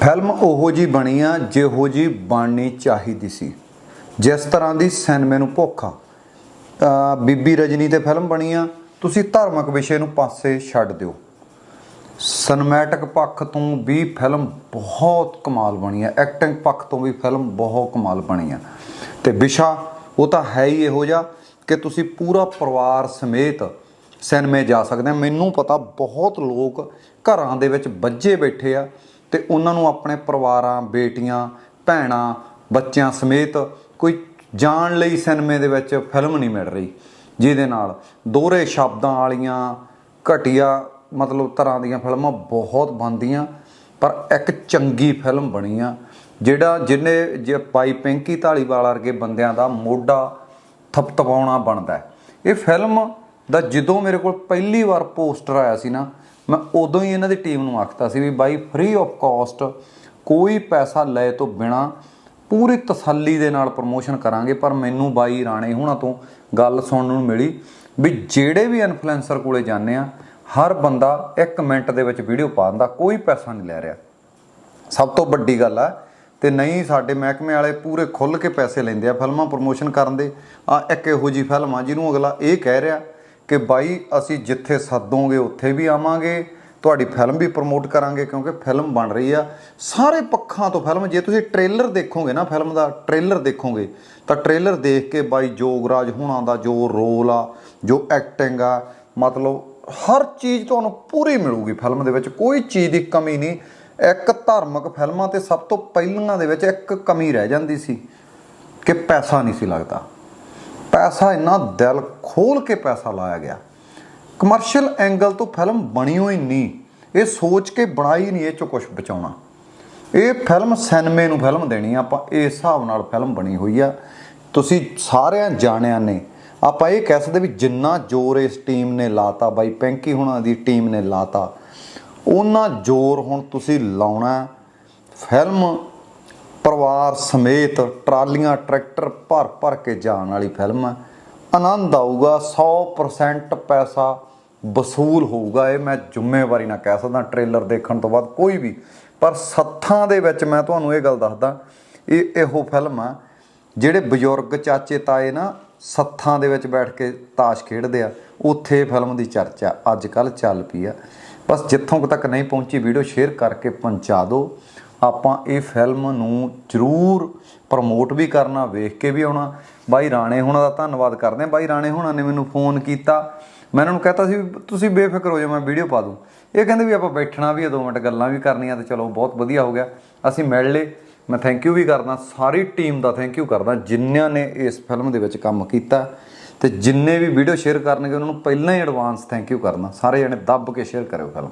Film ਉਹੋ ਜੀ ਬਣੀ ਆ, ਜਿਹੋ ਜੀ ਬਣਨੀ ਚਾਹੀਦੀ ਸੀ। ਜਿਸ ਤਰ੍ਹਾਂ ਦੀ ਸਿਨੇਮੇ ਨੂੰ ਭੁੱਖ ਆ। ਬੀਬੀ ਰਜਨੀ ਤੇ ਫਿਲਮ ਬਣੀ ਆ, ਤੁਸੀਂ ਧਾਰਮਿਕ ਵਿਸ਼ੇ ਨੂੰ ਪਾਸੇ ਛੱਡ ਦਿਓ। ਸਿਨੇਮੈਟਿਕ ਪੱਖ ਤੋਂ ਵੀ ਫਿਲਮ ਬਹੁਤ ਕਮਾਲ ਬਣੀ ਆ। ਐਕਟਿੰਗ ਪੱਖ ਤੋਂ ਵੀ ਫਿਲਮ ਬਹੁਤ ਕਮਾਲ ਬਣੀ ਆ। ਤੇ ਵਿਸ਼ਾ, ਉਹ ਤਾਂ ਹੈ ਹੀ ਇਹੋ ਜਿਹਾ ਕਿ ਤੁਸੀਂ ਪੂਰਾ ਪਰਿਵਾਰ ਸਮੇਤ ਸਿਨੇਮੇ ਜਾ ਸਕਦੇ ਆ। ਮੈਨੂੰ ਪਤਾ ਬਹੁਤ ਲੋਕ ਘਰਾਂ ਦੇ ਵਿੱਚ ਬੱਝੇ ਬੈਠੇ ਆ। ਤੇ ਉਹਨਾਂ ਨੂੰ ਆਪਣੇ ਪਰਿਵਾਰਾਂ, ਬੇਟੀਆਂ, ਭੈਣਾਂ, ਬੱਚਿਆਂ ਸਮੇਤ ਕੋਈ ਜਾਣ ਲਈ ਸਿਨੇਮੇ ਦੇ ਵਿੱਚ ਫਿਲਮ ਨਹੀਂ ਮਿਲ ਰਹੀ। ਜਿਹਦੇ ਨਾਲ ਦੋਹਰੇ ਸ਼ਬਦਾਂ ਵਾਲੀਆਂ ਘਟੀਆ ਮਤਲਬ ਤਰ੍ਹਾਂ ਦੀਆਂ ਫਿਲਮਾਂ ਬਹੁਤ ਬਣਦੀਆਂ, ਪਰ ਇੱਕ ਚੰਗੀ ਫਿਲਮ ਬਣੀ ਆ, ਜਿਹੜਾ ਜਿਹਨੇ ਜੇ ਪਾਈ ਪਿੰਕੀ ਢਾਲੀਵਾਲ ਵਰਗੇ ਬੰਦਿਆਂ ਦਾ ਮੋਢਾ ਥਪਥਪਾਉਣਾ ਬਣਦਾ ਇਹ ਫਿਲਮ ਦਾ ਜਦੋਂ ਮੇਰੇ ਕੋਲ ਪਹਿਲੀ ਵਾਰ ਪੋਸਟਰ ਆਇਆ ਸੀ ਨਾ, ਮੈਂ ਉਦੋਂ ਹੀ ਇਹਨਾਂ ਦੀ ਟੀਮ ਨੂੰ ਆਖਤਾ ਸੀ ਵੀ ਬਾਈ ਫ੍ਰੀ ਆਫ ਕਾਸਟ ਕੋਈ ਪੈਸਾ ਲਏ ਤੋਂ ਬਿਨਾ ਪੂਰੀ ਤਸੱਲੀ ਦੇ ਨਾਲ ਪ੍ਰਮੋਸ਼ਨ ਕਰਾਂਗੇ, ਪਰ ਮੈਨੂੰ ਬਾਈ ਰਾਣੇ ਹੁਣਾਂ ਤੋਂ ਗੱਲ ਸੁਣਨ ਨੂੰ ਮਿਲੀ ਵੀ ਜਿਹੜੇ ਵੀ ਇਨਫਲੂਐਂਸਰ ਕੋਲੇ ਜਾਂਦੇ ਆ, ਹਰ ਬੰਦਾ 1 ਮਿੰਟ ਦੇ ਵਿੱਚ ਵੀਡੀਓ ਪਾ ਦਿੰਦਾ, ਕੋਈ ਪੈਸਾ ਨਹੀਂ ਲੈ ਰਿਹਾ। ਸਭ ਤੋਂ ਵੱਡੀ ਗੱਲ ਆ, ਤੇ ਨਹੀਂ ਸਾਡੇ ਮਹਿਕਮੇ ਵਾਲੇ ਪੂਰੇ ਖੁੱਲ ਕੇ ਪੈਸੇ ਲੈਂਦੇ ਆ ਫਿਲਮਾਂ ਪ੍ਰਮੋਸ਼ਨ ਕਰਨ ਦੇ। ਆ ਇੱਕ ਇਹੋ ਜੀ ਫਿਲਮ ਆ ਜਿਹਨੂੰ ਅਗਲਾ ਇਹ ਕਹਿ ਰਿਹਾ ਕਿ ਬਾਈ, ਅਸੀਂ ਜਿੱਥੇ ਸੱਦੋਗੇ ਉੱਥੇ ਵੀ ਆਵਾਂਗੇ। ਤੁਹਾਡੀ ਫਿਲਮ ਵੀ ਪ੍ਰਮੋਟ ਕਰਾਂਗੇ ਕਿਉਂਕਿ ਫਿਲਮ ਬਣ ਰਹੀ ਆ। ਸਾਰੇ ਪੱਖਾਂ ਤੋਂ ਫਿਲਮ ਜੇ ਤੁਸੀਂ ਟ੍ਰੇਲਰ ਦੇਖੋਗੇ ਨਾ ਫਿਲਮ ਦਾ ਟ੍ਰੇਲਰ ਦੇਖੋਗੇ, ਤਾਂ ਟ੍ਰੇਲਰ ਦੇਖ ਕੇ ਬਾਈ ਜੋਗਰਾਜ ਹੁਣਾਂ ਦਾ ਜੋ ਰੋਲ ਆ, ਜੋ ਐਕਟਿੰਗ ਆ, ਮਤਲਬ ਹਰ ਚੀਜ਼ ਤੁਹਾਨੂੰ ਪੂਰੀ ਮਿਲੂਗੀ ਫਿਲਮ ਦੇ ਵਿੱਚ, ਕੋਈ ਚੀਜ਼ ਦੀ ਕਮੀ ਨਹੀਂ। ਇੱਕ ਧਾਰਮਿਕ ਫਿਲਮਾਂ ਤੇ ਸਭ ਤੋਂ ਪਹਿਲਾਂ ਦੇ ਵਿੱਚ ਇੱਕ ਕਮੀ ਰਹਿ ਜਾਂਦੀ ਸੀ ਕਿ ਪੈਸਾ ਨਹੀਂ ਸੀ ਲੱਗਦਾ। ਪੈਸਾ ਇੰਨਾ ਦਿਲ ਖੋਲ ਕੇ ਪੈਸਾ ਲਾਇਆ ਗਿਆ। ਕਮਰਸ਼ੀਅਲ ਐਂਗਲ ਤੋਂ ਫਿਲਮ ਬਣੀ ਹੋਈ ਨਹੀਂ। ਇਹ ਸੋਚ ਕੇ ਬਣਾਈ ਨਹੀਂ, ਇਹ ਚੋਂ ਕੁਝ ਬਚਾਉਣਾ। ਇਹ ਫਿਲਮ ਸਿਨੇਮੇ ਨੂੰ ਫਿਲਮ ਦੇਣੀ ਆਪਾਂ ਇਸ ਹਿਸਾਬ ਨਾਲ ਫਿਲਮ ਬਣੀ ਹੋਈ ਆ। ਤੁਸੀਂ ਸਾਰਿਆਂ ਜਾਣਿਆਂ ਨੇ, ਆਪਾਂ ਇਹ ਕਹਿ ਸਕਦੇ ਵੀ ਜਿੰਨਾ ਜ਼ੋਰ ਇਸ ਟੀਮ ਨੇ ਲਾਤਾ, ਬਾਈ ਪੈਂਕੀ ਹੁਣਾਂ ਦੀ ਟੀਮ ਨੇ ਲਾਤਾ ਉਹਨਾਂ ਜ਼ੋਰ ਹੁਣ ਤੁਸੀਂ ਲਾਉਣਾ। ਫਿਲਮ ਪਰਿਵਾਰ ਸਮੇਤ ਟਰਾਲੀਆਂ, ਟਰੈਕਟਰ ਭਰ ਭਰ ਕੇ ਜਾਣ ਵਾਲੀ ਫਿਲਮ ਹੈ। ਆਨੰਦ ਆਊਗਾ 100% ਪੈਸਾ ਵਸੂਲ ਹੋਊਗਾ, ਇਹ ਮੈਂ ਜ਼ਿੰਮੇਵਾਰੀ ਨਾਲ ਕਹਿ ਸਕਦਾ, ਟ੍ਰੇਲਰ ਦੇਖਣ ਤੋਂ ਬਾਅਦ ਕੋਈ ਵੀ। ਪਰ ਸੱਥਾਂ ਦੇ ਵਿੱਚ ਮੈਂ ਤੁਹਾਨੂੰ ਇਹ ਗੱਲ ਦੱਸਦਾ, ਇਹ ਇਹੋ ਫਿਲਮ ਆ, ਜਿਹੜੇ ਬਜ਼ੁਰਗ ਚਾਚੇ ਤਾਏ ਨਾ ਸੱਥਾਂ ਦੇ ਵਿੱਚ ਬੈਠ ਕੇ ਤਾਸ਼ ਖੇਡਦੇ ਆ, ਉੱਥੇ ਫਿਲਮ ਦੀ ਚਰਚਾ ਅੱਜ ਕੱਲ ਚੱਲ ਪਈ ਆ। ਬਸ ਜਿੱਥੋਂ ਤੱਕ ਨਹੀਂ ਪਹੁੰਚੀ, ਵੀਡੀਓ ਸ਼ੇਅਰ ਕਰਕੇ ਪਹੁੰਚਾ ਦਿਓ। ਆਪਾਂ ਇਹ ਫਿਲਮ ਨੂੰ ਜ਼ਰੂਰ ਪ੍ਰਮੋਟ ਵੀ ਕਰਨਾ, ਵੇਖ ਕੇ ਵੀ ਆਉਣਾ। ਬਾਈ ਰਾਣੇ ਹੁਣਾਂ ਦਾ ਧੰਨਵਾਦ ਕਰਦੇ ਆ ਬਾਈ ਰਾਣੇ ਹੁਣਾਂ ਨੇ ਮੈਨੂੰ ਫੋਨ ਕੀਤਾ। ਮੈਂ ਇਹਨਾਂ ਨੂੰ ਕਹਤਾ ਸੀ ਵੀ ਤੁਸੀਂ ਬੇਫਿਕਰ ਹੋ ਜਾਓ, ਮੈਂ ਵੀਡੀਓ ਪਾ ਦੂੰ। ਇਹ ਕਹਿੰਦੇ ਵੀ ਆਪਾਂ ਬੈਠਣਾ ਵੀ ਆ 2 ਮਿੰਟ ਗੱਲਾਂ ਵੀ ਕਰਨੀਆਂ ਤੇ ਚਲੋ ਬਹੁਤ ਵਧੀਆ ਹੋ ਗਿਆ। ਅਸੀਂ ਮਿਲ ਲਏ। ਮੈਂ ਥੈਂਕ ਯੂ ਵੀ ਕਰਦਾ। ਸਾਰੀ ਟੀਮ ਦਾ ਥੈਂਕ ਯੂ ਕਰਦਾ ਜਿਨ੍ਹਾਂ ਨੇ ਇਸ ਫਿਲਮ ਦੇ ਵਿੱਚ ਕੰਮ ਕੀਤਾ। ਤੇ ਜਿੰਨੇ ਵੀ ਵੀਡੀਓ ਸ਼ੇਅਰ ਕਰਨਗੇ, ਉਹਨਾਂ ਨੂੰ ਪਹਿਲਾਂ ਹੀ ਐਡਵਾਂਸ ਥੈਂਕ ਯੂ ਕਰਨਾ। ਸਾਰੇ ਜਣੇ ਦੱਬ ਕੇ ਸ਼ੇਅਰ ਕਰਿਓ ਫਿਲਮ